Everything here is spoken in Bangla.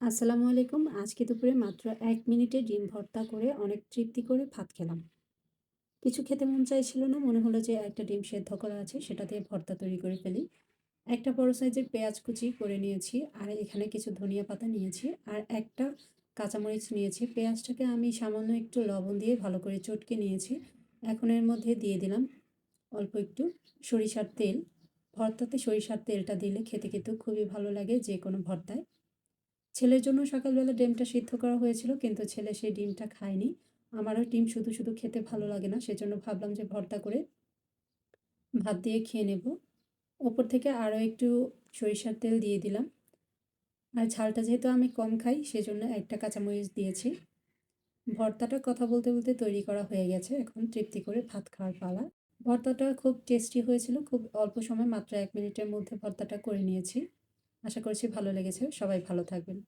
আসসালামু আলাইকুম। আজকে দুপুরে মাত্র এক মিনিটে ডিম ভর্তা করে অনেক তৃপ্তি করে ভাত খেলাম। কিছু খেতে মন চাইছিল না। মনে হলো যে একটা ডিম সেদ্ধ করা আছে, সেটা দিয়ে ভর্তা তৈরি করে ফেলি। একটা বড় সাইজের পেঁয়াজ কুচি করে নিয়েছি। আর এখানে কিছু ধনিয়া পাতা নিয়েছি। আর একটা কাঁচামরিচ নিয়েছি। পেঁয়াজটাকে আমি সামান্য একটু লবণ দিয়ে ভালো করে চটকে নিয়েছি। এখন এর মধ্যে দিয়ে দিলাম অল্প একটু সরিষার তেল। ভর্তাতে সরিষার তেলটা দিলে খেতে কিন্তু খুবই ভালো লাগে যে কোনো ভর্তায়। ছেলের জন্য সকালবেলা ডিমটা সিদ্ধ করা হয়েছিল কিন্তু ছেলে সেই ডিমটা খায়নি। আমারও ডিম শুধু, শুধু খেতে ভালো লাগে না। সেজন্য ভাবলাম যে ভর্তা করে ভাত দিয়ে খেয়ে নেব। ওপর থেকে আরও একটু সরিষার তেল দিয়ে দিলাম। আর ঝালটা যেহেতু আমি কম খাই সেজন্য একটা কাঁচামরিচ দিয়েছি। ভর্তাটা কথা বলতে, বলতে তৈরি করা হয়ে গেছে। এখন তৃপ্তি করে ভাত খাওয়ার পালা। ভর্তাটা খুব টেস্টি হয়েছিল। খুব অল্প সময় মাত্র এক মিনিটের মধ্যে ভর্তাটা করে নিয়েছি। আশা করছি ভালো লেগেছে। সবাই ভালো থাকবেন।